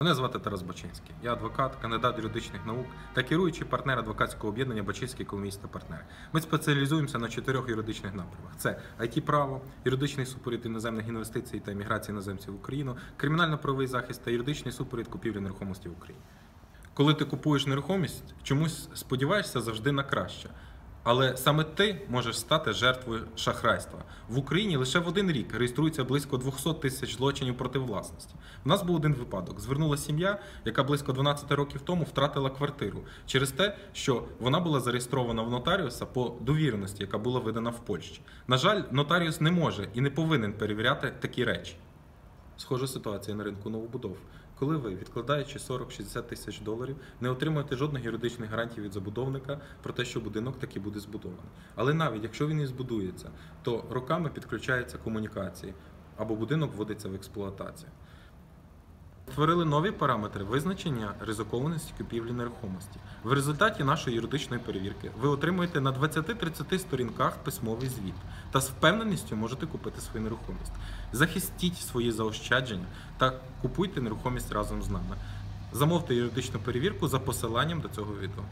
Мене звати Тарас Бачинський. Я адвокат, кандидат юридичних наук та керуючий партнер адвокатського об'єднання Бачинський економіст та партнери. Ми спеціалізуємося на чотирьох юридичних напрямах: це it право юридичний супровід іноземних інвестицій та імміграції іноземців в Україну, кримінально-правовий захист та юридичний супровід купівлі нерухомості в Україні. Коли ти купуєш нерухомість, чомусь сподіваєшся завжди на краще. Але саме ти можеш стати жертвою шахрайства. В Україні лише в один рік реєструється близько 200 тисяч злочинів проти власності. У нас був один випадок. Звернула сім'я, яка близько 12 років тому втратила квартиру через те, що вона була зареєстрована в нотаріуса по довіреності, яка була видана в Польщі. На жаль, нотаріус не може і не повинен перевіряти такі речі. Схожа ситуація на ринку новобудов. Коли ви, відкладаючи 40-60 тисяч доларів, не отримуєте жодних юридичних гарантій від забудовника про те, що будинок таки буде збудований. Але навіть якщо він і збудується, то роками підключаються комунікації або будинок вводиться в експлуатацію. Створили нові параметри визначення ризикованості купівлі нерухомості. В результаті нашої юридичної перевірки ви отримуєте на 20-30 сторінках письмовий звіт та з впевненістю можете купити свою нерухомість. Захистіть свої заощадження та купуйте нерухомість разом з нами. Замовте юридичну перевірку за посиланням до цього відео.